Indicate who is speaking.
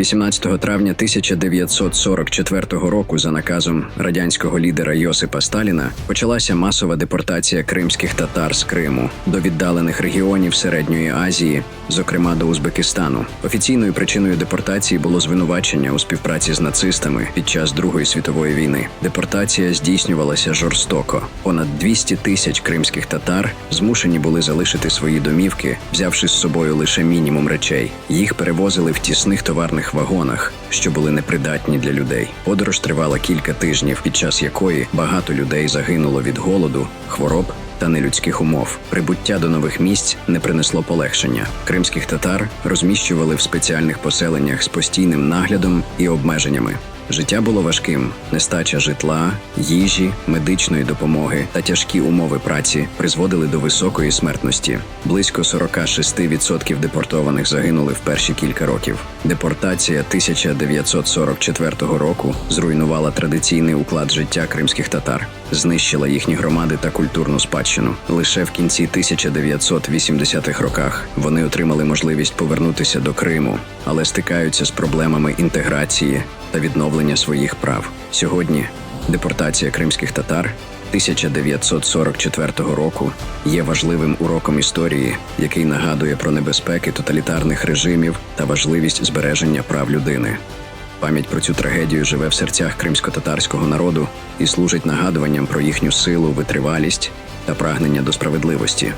Speaker 1: 18 травня 1944 року за наказом радянського лідера Йосипа Сталіна почалася масова депортація кримських татар з Криму до віддалених регіонів Середньої Азії, зокрема до Узбекистану. Офіційною причиною депортації було звинувачення у співпраці з нацистами під час Другої світової війни. Депортація здійснювалася жорстоко. Понад 200 тисяч кримських татар змушені були залишити свої домівки, взявши з собою лише мінімум речей. Їх перевозили в тісних товарних вагонах, що були непридатні для людей. Подорож тривала кілька тижнів, під час якої багато людей загинуло від голоду, хвороб та нелюдських умов. Прибуття до нових місць не принесло полегшення. Кримських татар розміщували в спеціальних поселеннях з постійним наглядом і обмеженнями. Життя було важким: нестача житла, їжі, медичної допомоги та тяжкі умови праці призводили до високої смертності. Близько 46% депортованих загинули в перші кілька років. Депортація 1944 року зруйнувала традиційний уклад життя кримських татар, знищила їхні громади та культурну спадщину. Лише в кінці 1980-х роках вони отримали можливість повернутися до Криму, але стикаються з проблемами інтеграції та відновлення своїх прав. Сьогодні депортація кримських татар 1944 року є важливим уроком історії, який нагадує про небезпеки тоталітарних режимів та важливість збереження прав людини. Пам'ять про цю трагедію живе в серцях кримсько-татарського народу і служить нагадуванням про їхню силу, витривалість та прагнення до справедливості.